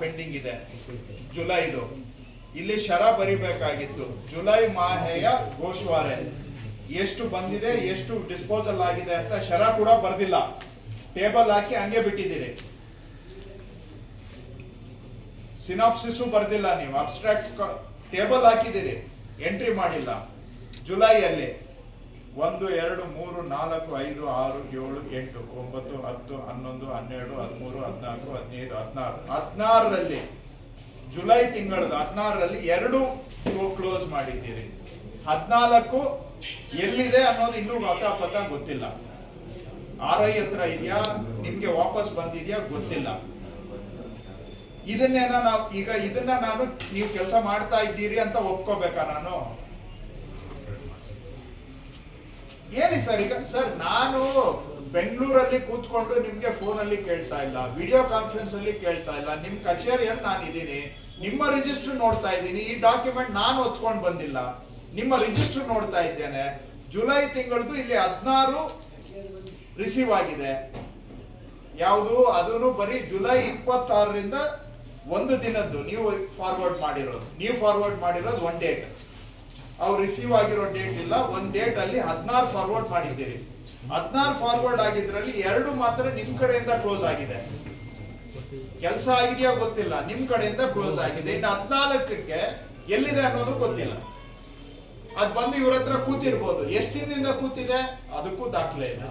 Pending ಇದೆ. ಜುಲೈದು. ಇಲ್ಲಿ ಶರ ಬರಿಬೇಕಾಗಿತ್ತು. ಜುಲೈ ಮಾಹೆಯ ಗೋಶ್ವಾರೆ ಎಷ್ಟು ಬಂದಿದೆ ಎಷ್ಟು ಡಿಸ್ಪೋಸಲ್ ಆಗಿದೆ ಅಂತ ಶರ ಕೂಡ ಬರ್ದಿಲ್ಲ. ಟೇಬಲ್ ಹಾಕಿ ಹಂಗೆ ಬಿಟ್ಟಿದ್ದೀರಿ. ಸಿನಾಪ್ಸಿಸು ಬರ್ದಿಲ್ಲ ನೀವು. ಅಬ್ಸ್ಟ್ರಾಕ್ಟ್ ಟೇಬಲ್ ಹಾಕಿದ್ದೀರಿ. ಎಂಟ್ರಿ ಮಾಡಿಲ್ಲ. ಜುಲೈಯಲ್ಲಿ. ಒಂದು, ಎರಡು, ಮೂರು, ನಾಲ್ಕು, ಐದು, ಆರು, ಏಳು, ಎಂಟು, ಒಂಬತ್ತು, ಹತ್ತು, ಹನ್ನೊಂದು, ಹನ್ನೆರಡು, ಹದಿಮೂರು, ಹದಿನಾಲ್ಕು, ಹದಿನೈದು, ಹದಿನಾರು. ಹದಿನಾರರಲ್ಲಿ, ಜುಲೈ ತಿಂಗಳದ ಹದಿನಾರರಲ್ಲಿ ಎರಡು ಕ್ಲೋಸ್ ಮಾಡಿದ್ದೀರಿ. ಹದಿನಾಲ್ಕು ಎಲ್ಲಿದೆ ಅನ್ನೋದು ಇನ್ನೂ ಪತ ಗೊತ್ತಿಲ್ಲ. ಆರ್ ಐ ಹತ್ರ ಇದೆಯಾ? ನಿಮ್ಗೆ ವಾಪಸ್ ಬಂದಿದ್ಯಾ? ಗೊತ್ತಿಲ್ಲ. ಇದನ್ನೇನ ನಾವು, ಈಗ ಇದನ್ನ ನಾನು, ನೀವು ಕೆಲಸ ಮಾಡ್ತಾ ಇದ್ದೀರಿ ಅಂತ ಒಪ್ಕೋಬೇಕಾ ನಾನು? ಹೇಳಿ ಸರ್, ಈಗ ಸರ್, ನಾನು ಬೆಂಗಳೂರಲ್ಲಿ ಕೂತ್ಕೊಂಡು ನಿಮ್ಗೆ ಫೋನಲ್ಲಿ ಕೇಳ್ತಾ ಇಲ್ಲ, ವಿಡಿಯೋ ಕಾನ್ಫರೆನ್ಸ್ ಅಲ್ಲಿ ಕೇಳ್ತಾ ಇಲ್ಲ, ನಿಮ್ ಕಚೇರಿಯಲ್ಲಿ ನಾನು ಇದ್ದೀನಿ, ನಿಮ್ಮ ರಿಜಿಸ್ಟರ್ ನೋಡ್ತಾ ಇದ್ದೀನಿ, ಈ ಡಾಕ್ಯುಮೆಂಟ್ ನಾನು ಒತ್ಕೊಂಡು ಬಂದಿಲ್ಲ, ನಿಮ್ಮ ರಿಜಿಸ್ಟರ್ ನೋಡ್ತಾ ಇದ್ದೇನೆ, ಜುಲೈ ತಿಂಗಳದು ಇಲ್ಲಿ ಹದಿನಾರು ರಿಸೀವ್ ಆಗಿದೆ. ಯಾವುದು? ಅದನ್ನು ಬರೀ ಜುಲೈ ಇಪ್ಪತ್ತಾರರಿಂದ ಒಂದು ದಿನದ್ದು, ನೀವು ಫಾರ್ವರ್ಡ್ ಮಾಡಿರೋದು, ನೀವು ಫಾರ್ವರ್ಡ್ ಮಾಡಿರೋದು ಒನ್ ಡೇಟ್ ಅವ್ರು ರಿಸೀವ್ ಆಗಿರೋ ಡೇಟ್ ಇಲ್ಲ. ಒಂದ್ ಡೇಟ್ ಅಲ್ಲಿ ಹದಿನಾರು ಫಾರ್ವರ್ಡ್ ಮಾಡಿದ್ದೀರಿ. ಹದಿನಾರು ಫಾರ್ವರ್ಡ್ ಆಗಿದ್ರಲ್ಲಿ ಎರಡು ಮಾತ್ರ ನಿಮ್ ಕಡೆಯಿಂದ ಕ್ಲೋಸ್ ಆಗಿದೆ. ಕೆಲಸ ಆಗಿದೆಯಾ ಗೊತ್ತಿಲ್ಲ. ನಿಮ್ ಕಡೆಯಿಂದ ಕ್ಲೋಸ್ ಆಗಿದೆ. ಇನ್ನು ಹದಿನಾಲ್ಕಕ್ಕೆ ಎಲ್ಲಿದೆ ಅನ್ನೋದು ಗೊತ್ತಿಲ್ಲ. ಅದ್ ಬಂದು ಇವ್ರ ಹತ್ರ ಕೂತಿರ್ಬೋದು. ಎಷ್ಟು ದಿನದಿಂದ ಕೂತಿದೆ? ಅದಕ್ಕೂ ದಾಖಲೆ ಇಲ್ಲ.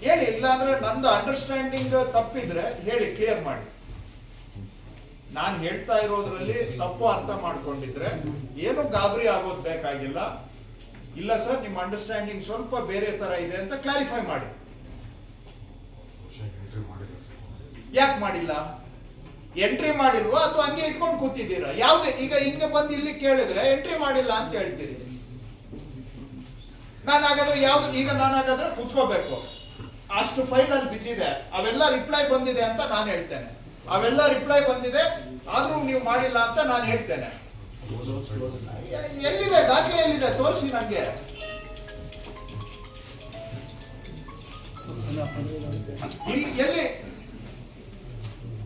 ಹೇಳಿ, ಇಲ್ಲಾಂದ್ರೆ ನಂದು ಅಂಡರ್ಸ್ಟ್ಯಾಂಡಿಂಗ್ ತಪ್ಪಿದ್ರೆ ಹೇಳಿ ಕ್ಲಿಯರ್ ಮಾಡಿ. ನಾನು ಹೇಳ್ತಾ ಇರೋದ್ರಲ್ಲಿ ತಪ್ಪು ಅರ್ಥ ಮಾಡ್ಕೊಂಡಿದ್ರೆ ಏನು ಗಾಬರಿ ಆಗೋದು ಬೇಕಾಗಿಲ್ಲ. ಇಲ್ಲ ಸರ್ ನಿಮ್ಮ ಅಂಡರ್ಸ್ಟ್ಯಾಂಡಿಂಗ್ ಸ್ವಲ್ಪ ಬೇರೆ ತರ ಇದೆ ಅಂತ ಕ್ಲಾರಿಫೈ ಮಾಡಿ. ಯಾಕೆ ಮಾಡಿಲ್ಲ? ಎಂಟ್ರಿ ಮಾಡಿಲ್ವಾ ಅಥವಾ ಹಂಗೆ ಇಟ್ಕೊಂಡು ಕೂತಿದ್ದೀರಾ? ಯಾವ್ದೇ ಈಗ ಹಿಂಗೆ ಬಂದು ಇಲ್ಲಿ ಕೇಳಿದ್ರೆ ಎಂಟ್ರಿ ಮಾಡಿಲ್ಲ ಅಂತ ಹೇಳ್ತೀರಿ. ನಾನು ಹಾಗಾದ್ರೆ ಯಾವ್ದು ಈಗ ನಾನು ಹಾಗಾದ್ರೆ ಕೂತ್ಕೋಬೇಕು. ಅಷ್ಟು ಫೈಲ್ ಅಲ್ಲಿ ಬಿದ್ದಿದೆ. ಅವೆಲ್ಲ ರಿಪ್ಲೈ ಬಂದಿದೆ ಅಂತ ನಾನು ಹೇಳ್ತೇನೆ. ಅವೆಲ್ಲ ರಿಪ್ಲೈ ಬಂದಿದೆ. ಆದ್ರೂ ನೀವು ಮಾಡಿಲ್ಲ ಅಂತ ನಾನು ಹೇಳ್ತೇನೆ. ಎಲ್ಲಿದೆ? ದಾಖಲೆ ಎಲ್ಲಿದೆ? ತೋರಿಸಿ ನನಗೆ ಇಲ್ಲಿ, ಎಲ್ಲಿ?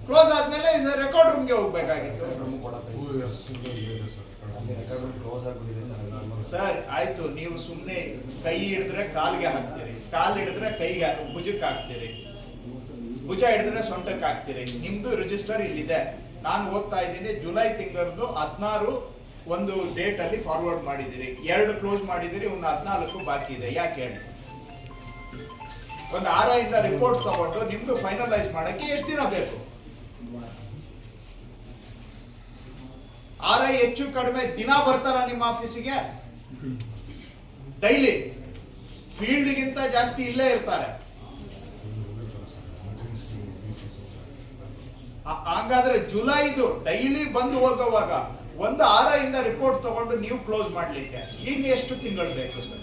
ಕ್ಲೋಸ್ ಆದ್ಮೇಲೆ ರೆಕಾರ್ಡ್ ರೂಮ್ಗೆ ಹೋಗ್ಬೇಕಾಗಿತ್ತು. ಸರ್, ಆಯ್ತು. ನೀವು ಸುಮ್ಮನೆ ಕೈ ಹಿಡಿದ್ರೆ ಕಾಲ್ಗೆ ಹಾಕ್ತೀರಿ. ಕಾಲ್ ಹಿಡಿದ್ರೆ ಕೈಗೆ ಭುಜಕ್ಕೆ ಹಾಕ್ತೀರಿ. ಭುಜ ಹಿಡಿದ್ರೆ ಸೊಂಟಕ್ಕೆ ಹಾಕ್ತೀರಿ ನಿಮ್ದು ರಿಜಿಸ್ಟರ್ ಇಲ್ಲಿದೆ. ನಾನು ಓದ್ತಾ ಇದ್ದೀನಿ. ಜುಲೈ ತಿಂಗಳದು ಹದಿನಾರು ಒಂದು ಡೇಟ್ ಅಲ್ಲಿ ಫಾರ್ವರ್ಡ್ ಮಾಡಿದಿರಿ ಎರಡು ಕ್ಲೋಸ್ ಮಾಡಿದಿರಿ ಒಂದು ಹದಿನಾಲ್ಕು ಬಾಕಿ ಇದೆ. ಯಾಕೆ ಹೇಳಿ? ಒಂದು ಆರ ಇಂದ ರಿಪೋರ್ಟ್ ತಗೊಂಡು ನಿಮ್ದು ಫೈನಲೈಸ್ ಮಾಡಕ್ಕೆ ಎಷ್ಟು ದಿನ ಬೇಕು? ಆರ್ ಐ ಹೆಚ್ಚು ಕಡಿಮೆ ದಿನ ಬರ್ತಾರ ನಿಮ್ಮ ಆಫೀಸಿಗೆ ಡೈಲಿ. ಫೀಲ್ಡ್ಗಿಂತ ಜಾಸ್ತಿ ಇಲ್ಲೇ ಇರ್ತಾರೆ ಆ- ಹಾಗಾದ್ರೆ ಜುಲೈದು ಡೈಲಿ ಬಂದು ಹೋಗುವಾಗ ಒಂದು ಆರ ಇಂದ ರಿಪೋರ್ಟ್ ತಗೊಂಡು ನೀವು ಕ್ಲೋಸ್ ಮಾಡ್ಲಿಕ್ಕೆ. ಇನ್ನು ಎಷ್ಟು ತಿಂಗಳು ಬೇಕು ಸರ್?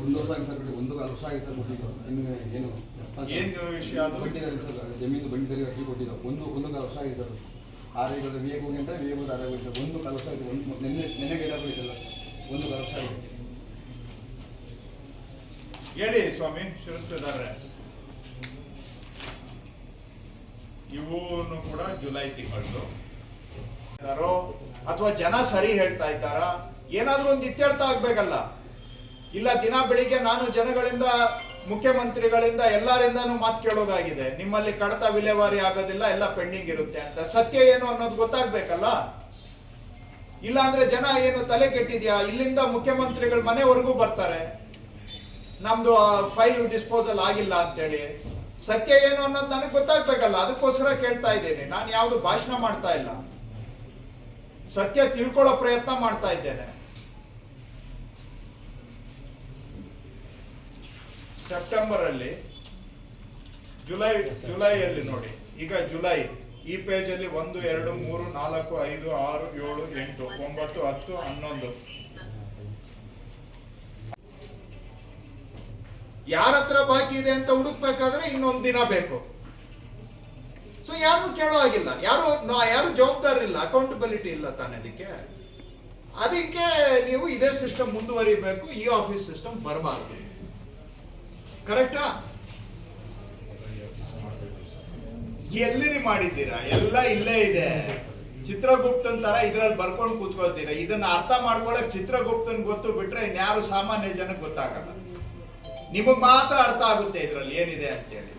ಒಂದು ವರ್ಷ ಆಗಿ ಸರ್ ಒಂದು ವರ್ಷ ಆಗಿ ಸರ್ ಕೊಟ್ಟಿದ್ದು. ಇನ್ನು ಏನು ಏನು ವಿಷಯ ಅದು? ಸರ್ ಜಮೀನು ಬಡ್ಡಿದಲ್ಲಿ ಅರ್ಜಿ ಕೊಟ್ಟಿದ್ದು. ಒಂದು ಒಂದು ವರ್ಷ ಆಗಿದೆ ಸರ್. ಆರ್ ಐ ವಿ ಹೋಗಿ ಅಂತ ವಿ ಹೋಗಿ ಆರ್ ಹೋಗಿ ಒಂದು ವರ್ಷ ಆಗಿ ಒಂದು ನೆನ್ನೆ ನೆನ್ನೆ ಗೇಟ್ ಆಗೋಯ್ತಲ್ಲ ಒಂದು ವರ್ಷ ಆಗಿದೆ. ಹೇಳಿ ಸ್ವಾಮಿ ಶಿರಸ್ತಿದ್ದಾರೆ ಇವನು ಕೂಡ ಜುಲೈ ತಿಂಗಳು ಅಥವಾ ಜನ ಸರಿ ಹೇಳ್ತಾ ಇದ್ದಾರ? ಏನಾದ್ರೂ ಒಂದು ಇತ್ಯರ್ಥ ಆಗ್ಬೇಕಲ್ಲ. ಇಲ್ಲ ದಿನ ಬೆಳಿಗ್ಗೆ ನಾನು ಜನಗಳಿಂದ, ಮುಖ್ಯಮಂತ್ರಿಗಳಿಂದ ಎಲ್ಲರಿಂದಾನು ಮಾತು ಕೇಳೋದಾಗಿದೆ. ನಿಮ್ಮಲ್ಲಿ ಕಡತ ವಿಲೇವಾರಿ ಆಗೋದಿಲ್ಲ, ಎಲ್ಲ ಪೆಂಡಿಂಗ್ ಇರುತ್ತೆ ಅಂತ. ಸತ್ಯ ಏನು ಅನ್ನೋದು ಗೊತ್ತಾಗ್ಬೇಕಲ್ಲ? ಇಲ್ಲ ಅಂದ್ರೆ ಜನ ಏನು ತಲೆ ಕೆಟ್ಟಿದ್ಯಾ? ಇಲ್ಲಿಂದ ಮುಖ್ಯಮಂತ್ರಿಗಳ ಮನೆವರೆಗೂ ಬರ್ತಾರೆ. ನಮ್ದು ಫೈಲ್ ಡಿಸ್ಪೋಸಲ್ ಆಗಿಲ್ಲ ಅಂತೇಳಿ. ಸತ್ಯ ಏನು ಅನ್ನೋದು ನನಗೆ ಗೊತ್ತಾಗ್ಬೇಕಲ್ಲ, ಅದಕ್ಕೋಸ್ಕರ ಕೇಳ್ತಾ ಇದ್ದೇನೆ. ನಾನು ಯಾವುದು ಭಾಷಣ ಮಾಡ್ತಾ ಇಲ್ಲ. ಸತ್ಯ ತಿಳ್ಕೊಳ್ಳೋ ಪ್ರಯತ್ನ ಮಾಡ್ತಾ ಇದ್ದೇನೆ. ಸೆಪ್ಟೆಂಬರ್ ಅಲ್ಲಿ ಜುಲೈ, ಜುಲೈಯಲ್ಲಿ ನೋಡಿ. ಈಗ ಜುಲೈ, ಈ ಪೇಜ್ ಅಲ್ಲಿ ಒಂದು, ಎರಡು, ಮೂರು, ನಾಲ್ಕು, ಐದು, ಆರು, ಏಳು, ಎಂಟು, ಒಂಬತ್ತು, ಹತ್ತು, ಹನ್ನೊಂದು. ಯಾರ ಹತ್ರ ಬಾಕಿ ಇದೆ ಅಂತ ಹುಡುಕ್ಬೇಕಾದ್ರೆ ಇನ್ನೊಂದು ದಿನ ಬೇಕು. ಸೊ ಯಾರು ಕೇಳೋ ಆಗಿಲ್ಲ ಯಾರು ಯಾರು ಜವಾಬ್ದಾರಿ ಇಲ್ಲ ಅಕೌಂಟಬಿಲಿಟಿ ಇಲ್ಲ ತಾನೆ ಅದಕ್ಕೆ. ಅದಕ್ಕೆ ನೀವು ಇದೇ ಸಿಸ್ಟಮ್ ಮುಂದುವರಿಬೇಕು, ಈ ಆಫೀಸ್ ಸಿಸ್ಟಮ್ ಬರಬಾರದು. ಕರೆಕ್ಟಾ ಎಲ್ಲಿ ಮಾಡಿದ್ದೀರಾ? ಎಲ್ಲ ಇಲ್ಲೇ ಇದೆ. ಚಿತ್ರಗುಪ್ತನ್ ತರ ಇದ್ರಲ್ಲಿ ಬರ್ಕೊಂಡು ಕೂತ್ಕೊಳ್ತೀರಾ? ಇದನ್ನ ಅರ್ಥ ಮಾಡ್ಕೊಳಕ್ ಚಿತ್ರಗುಪ್ತನ್ ಗೊತ್ತು ಬಿಟ್ರೆ ಇನ್ಯಾರು ಸಾಮಾನ್ಯ ಜನಕ್ಕೆ ಗೊತ್ತಾಗಲ್ಲ. ನಿಮಗ್ ಮಾತ್ರ ಅರ್ಥ ಆಗುತ್ತೆ ಇದರಲ್ಲಿ ಏನಿದೆ ಅಂತೇಳಿ.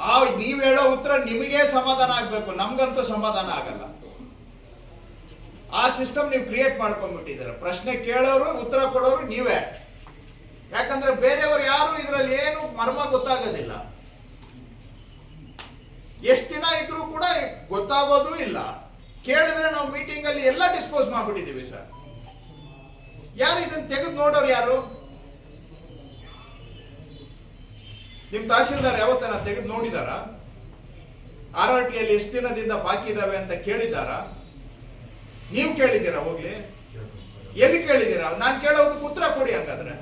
ಆ, ನೀವು ಹೇಳೋ ಉತ್ತರ ನಿಮಗೆ ಸಮಾಧಾನ ಆಗಬೇಕು, ನಮ್ಗಂತೂ ಸಮಾಧಾನ ಆಗಲ್ಲ. ಆ ಸಿಸ್ಟಮ್ ನೀವು ಕ್ರಿಯೇಟ್ ಮಾಡ್ಕೊಂಡ್ಬಿಟ್ಟಿದ್ದೀರ. ಪ್ರಶ್ನೆ ಕೇಳೋರು, ಉತ್ತರ ಕೊಡೋರು ನೀವೇ. ಯಾಕಂದ್ರೆ ಬೇರೆಯವರು ಯಾರು ಇದರಲ್ಲಿ ಏನು ಮರ್ಮ ಗೊತ್ತಾಗೋದಿಲ್ಲ. ಎಷ್ಟು ದಿನ ಇದ್ರೂ ಕೂಡ ಗೊತ್ತಾಗೋದು ಇಲ್ಲ. ಕೇಳಿದ್ರೆ ನಾವು ಮೀಟಿಂಗ್ ಅಲ್ಲಿ ಎಲ್ಲ ಡಿಸ್ಪೋಸ್ ಮಾಡ್ಬಿಟ್ಟಿದೀವಿ ಸರ್. ಯಾರು ಇದನ್ನ ತೆಗೆದು ನೋಡೋರು ಯಾರು? ನಿಮ್ ತಹಶೀಲ್ದಾರ್ ಯಾವತ್ತನ ತೆಗೆದು ನೋಡಿದಾರ? ಆರ್ ಆರ್ ಟಿಯಲ್ಲಿ ಎಷ್ಟು ದಿನದಿಂದ ಬಾಕಿ ಇದಾವೆ ಅಂತ ಕೇಳಿದಾರ? ನೀವು ಕೇಳಿದ್ದೀರಾ ಹೋಗ್ಲಿ? ಎಲ್ಲಿ ಕೇಳಿದ್ದೀರಾ? ನಾನು ಕೇಳೋದು ಉತ್ತರ ಕೊಡಿ ಹಂಗಾದ್ರೆ.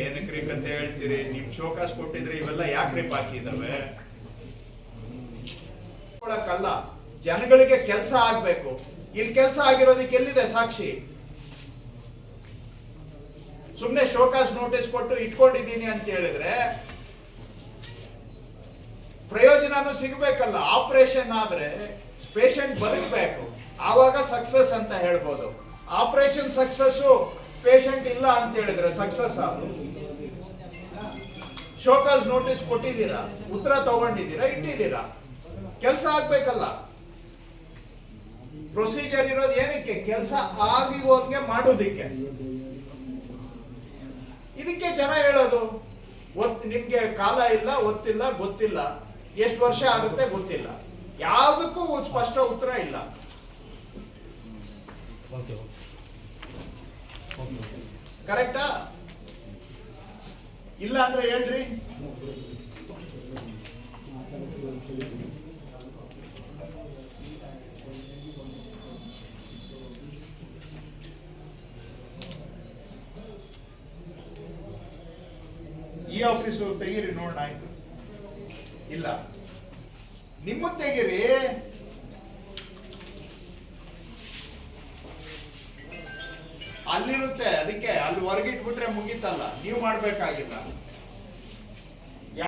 ಏನಕ್ರಿ ಅಂತ ಹೇಳ್ತೀರಿ? ನಿಮ್ ಶೋಕಾಸ್ ಕೊಟ್ಟಿದ್ರೆ ಇವೆಲ್ಲ ಯಾಕ್ರಿ ಬಾಕಿ ಇದಾವೆ? ಜನಗಳಿಗೆ ಕೆಲಸ ಆಗ್ಬೇಕು. ಇಲ್ಲಿ ಕೆಲಸ ಆಗಿರೋದಕ್ಕೆ ಎಲ್ಲಿದೆ ಸಾಕ್ಷಿ? ಸುಮ್ನೆ ಶೋಕಾಸ್ ನೋಟಿಸ್ ಕೊಟ್ಟು ಇಟ್ಕೊಂಡಿದ್ದೀನಿ ಅಂತ ಹೇಳಿದ್ರೆ, ಪ್ರಯೋಜನನೂ ಸಿಗಬೇಕಲ್ಲ. ಆಪರೇಷನ್ ಆದ್ರೆ ಪೇಷಂಟ್ ಬದುಕಬೇಕು. ಆವಾಗ ಸಕ್ಸಸ್ ಅಂತ ಹೇಳ್ಬೋದು. ಆಪರೇಷನ್ ಸಕ್ಸಸ್ ಪೇಷಂಟ್ ಇಲ್ಲ ಅಂತ ಹೇಳಿದ್ರೆ ಸಕ್ಸಸ್ ಅದು ಶೋಕಾಸ್ ನೋಟಿಸ್ ಕೊಟ್ಟಿದ್ದೀರಾ? ಉತ್ತರ ತಗೊಂಡಿದ್ದೀರಾ? ಇಟ್ಟಿದ್ದೀರಾ? ಕೆಲಸ ಆಗ್ಬೇಕಲ್ಲ. ಪ್ರೊಸೀಜರ್ ಇರೋದು ಏನಕ್ಕೆ? ಕೆಲಸ ಆಗಿ ಹೋದ್ಗೆ ಮಾಡೋದಿಕ್ಕೆ. ಇದಕ್ಕೆ ಜನ ಹೇಳೋದು ಒತ್ ನಿಮ್ಗೆ ಕಾಲ ಇಲ್ಲ ಒತ್ತಿಲ್ಲ ಗೊತ್ತಿಲ್ಲ. ಎಷ್ಟು ವರ್ಷ ಆಗುತ್ತೆ ಗೊತ್ತಿಲ್ಲ. ಯಾವುದಕ್ಕೂ ಸ್ಪಷ್ಟ ಉತ್ತರ ಇಲ್ಲ. ಕರೆಕ್ಟಾ? ಇಲ್ಲ ಅಂದ್ರೆ ಹೇಳ್ರಿ. ಈ ಆಫೀಸು ತೆಗೀರಿ, ನೋಡೋಣ, ಆಯ್ತು. ಇಲ್ಲ. ನಿಮ್ಮ ತೆಗೀರಿ. ಅಲ್ಲಿರುತ್ತೆ, ಅದಕ್ಕೆ ಅಲ್ಲಿ ಹೊರಗಿಟ್ಬಿಟ್ರೆ ಮುಗೀತಲ್ಲ. ನೀವು ಮಾಡ್ಬೇಕಾಗಿಲ್ಲ.